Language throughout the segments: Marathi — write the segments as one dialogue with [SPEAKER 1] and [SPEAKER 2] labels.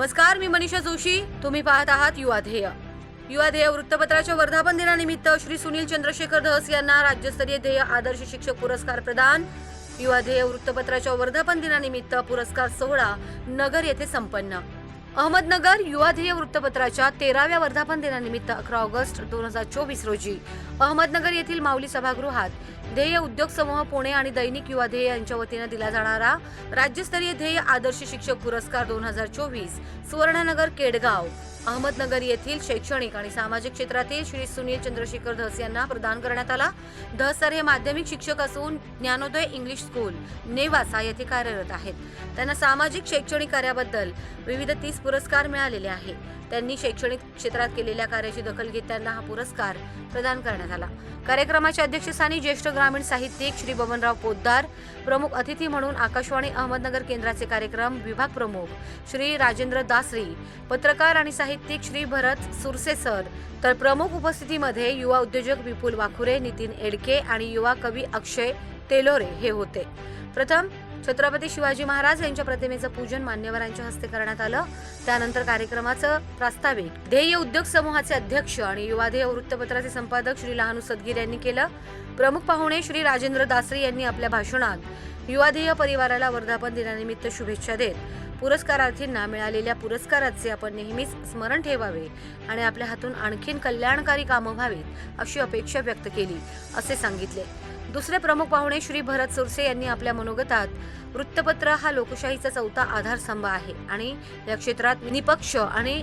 [SPEAKER 1] नमस्कार मी मनीषा जोशी. तुम्ही पाहत आहात युवा ध्येय. वृत्तपत्राच्या वर्धापन दिनानिमित्त श्री सुनील चंद्रशेखर धस यांना राज्यस्तरीय ध्येय आदर्श शिक्षक पुरस्कार प्रदान. युवाधेय वृत्तपत्राच्या वर्धापन दिनानिमित्त पुरस्कार सोहळा नगर येथे संपन्न. अहमदनगर युवा ध्येय वृत्तपत्राच्या तेराव्या वर्धापन दिनानिमित्त अकरा ऑगस्ट दोन हजार चोवीस रोजी अहमदनगर येथील माऊली सभागृहात ध्येय उद्योग समूह पुणे आणि दैनिक युवा ध्येय यांच्या वतीनं दिला जाणारा राज्यस्तरीय ध्येय आदर्श शिक्षक पुरस्कार दोन हजार चोवीस सुवर्णनगर केडगाव. अहमदनगर येथील शैक्षणिक आणि सामाजिक क्षेत्रातील श्री सुनील चंद्रशेखर धस यांना प्रदान करण्यात आला. धस सर हे माध्यमिक शिक्षक असून ज्ञानोदय इंग्लिश स्कूल नेवासा येथे कार्यरत आहेत. त्यांना सामाजिक शैक्षणिक कार्याबद्दल विविध तीस पुरस्कार मिळालेले आहे त्यांनी शैक्षणिक क्षेत्रात केलेल्या कार्याची दखल घेत त्यांना हा पुरस्कार प्रदान करण्यात आला. कार्यक्रमाच्या अध्यक्षस्थानी ज्येष्ठ ग्रामीण साहित्यिक श्री बबनराव पोद्दार प्रमुख अतिथी म्हणून आकाशवाणी अहमदनगर केंद्राचे कार्यक्रम विभाग प्रमुख श्री राजेंद्र दासरी पत्रकार आणि साहित्यिक श्री भरत सुरसे सर. तर प्रमुख उपस्थितीमध्ये युवा उद्योजक विपुल वाखुरे नितीन एडके आणि युवा कवी अक्षय तेलोरे हे होते. प्रथम छत्रपती शिवाजी महाराज यांच्या प्रतिमेचं पूजन मान्यवरांच्या हस्ते करण्यात आलं. त्यानंतर कार्यक्रमाचं प्रास्ताविक. ध्येय उद्योग समूहाचे अध्यक्ष आणि युवा ध्येय वृत्तपत्राचे संपादक श्री लहानू सदगीर यांनी केलं. प्रमुख पाहुणे श्री राजेंद्र दासरी यांनी आपल्या भाषणात युवाधीय परिवाराला वर्धापन दिनानिमित्त शुभेच्छा देत पुरस्कारार्थींना मिळालेल्या पुरस्काराचे आपण नेहमीच स्मरण ठेवावे आणि आपल्या हातून आणखीन कल्याणकारी कामं व्हावीत अशी अपेक्षा व्यक्त केली असे सांगितले. दुसरे प्रमुख पाहुणे श्री भरत सुरसे यांनी आपल्या मनोगतात वृत्तपत्र हा लोकशाहीचा चौथा आधारस्तंभ आहे आणि या क्षेत्रात निपक्ष आणि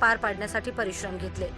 [SPEAKER 1] पार पाडण्यासाठी परिश्रम घेतले.